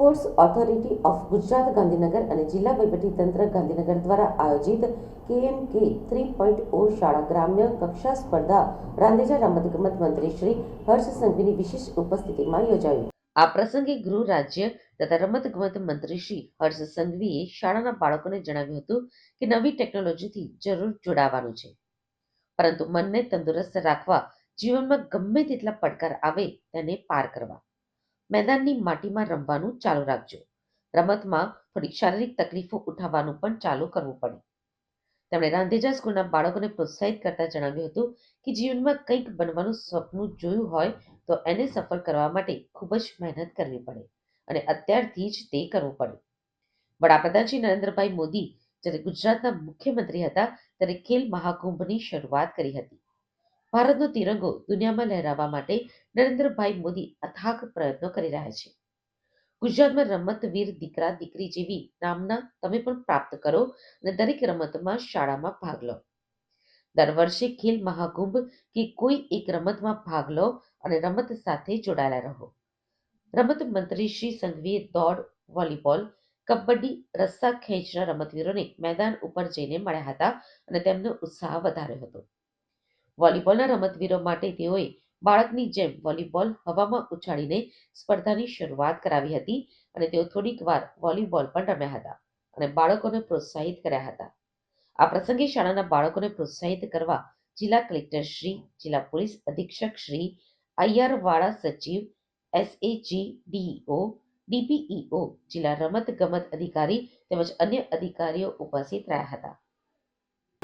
Sports authority of Gujarat Gandhinagar અને જિલ્લા વહીવટીતંત્ર ગાંધીનગર દ્વારા આયોજિત કેએમકે થ્રી પોઈન્ટ ઓ શાળા ગ્રામ્ય કક્ષા સ્પર્ધા રાંદેજા રમતગમત મંત્રી શ્રી હર્ષ સંઘવીની વિશેષ ઉપસ્થિતિમાં યોજાયું. આ પ્રસંગે ગૃહ રાજ્ય તથા રમતગમત મંત્રી શ્રી હર્ષ સંઘવીએ શાળાના બાળકોને જણાવ્યું હતું કે નવી ટેકનોલોજીથી જરૂર જોડાવાનું છે. પરંતુ મનને તંદુરસ્ત રાખવા, જીવનમાં ગમે તેટલા પડકાર આવે તેને પાર કરવા. મેદાનની માટીમાં રમવાનું ચાલુ રાખજો. રમતમાં થોડી શારીરિક તકલીફો ઉઠાવવાનું પણ ચાલુ કરવું પડે. તેમણે રાંધેજા સ્કૂલના બાળકોને પ્રોત્સાહિત કરતા જણાવ્યું હતું કે જીવનમાં કંઈક બનવાનું સપનું જોયું હોય તો એને સફળ કરવા માટે ખૂબ જ મહેનત કરવી પડે અને અત્યારથી જ તે કરવું પડે. વડાપ્રધાન શ્રી નરેન્દ્રભાઈ મોદી જ્યારે ગુજરાતના મુખ્યમંત્રી હતા ત્યારે ખેલ મહાકુંભની શરૂઆત કરી હતી. ભારતનો તિરંગો દુનિયામાં લહેરાવવા માટે નરેન્દ્રભાઈ મોદી અથાગ પ્રયત્નો કરી રહ્યા છે. ગુજરાતમાં રમતવીર દીકરા દીકરી જેવી નામના તમે પણ પ્રાપ્ત કરો અને દરેક રમતમાં શાળામાં ભાગ લો. દર વર્ષે ખેલ મહાકુંભ કે કોઈ એક રમતમાં ભાગ લો અને રમત સાથે જોડાયેલા રહો. રમત મંત્રી શ્રી સંઘવીએ દોડ, વોલીબોલ, કબડ્ડી, રસ્સા ખેંચના રમતવીરોને મેદાન ઉપર જઈને મળ્યા હતા અને તેમનો ઉત્સાહ વધાર્યો હતો. વોલીબોલના રમતવીરો માટે તેઓએ બાળકની જેમ વોલીબોલ હવામાં ઉછાળીને સ્પર્ધાની શરૂઆત કરાવી હતી અને તેઓ થોડીક વાર વોલીબોલ પણ રમ્યા હતા અને બાળકોને પ્રોત્સાહિત કર્યા હતા. આ પ્રસંગે શાળાના બાળકોને પ્રોત્સાહિત કરવા જિલ્લા કલેક્ટર શ્રી, જિલ્લા પોલીસ અધિક્ષક શ્રી આઈઆરવાડા સચિવ એસએજી ડીઈઓ ડીપીઈઓ જિલ્લા રમત ગમત અધિકારી તેમજ અન્ય અધિકારીઓ ઉપસ્થિત રહ્યા હતા.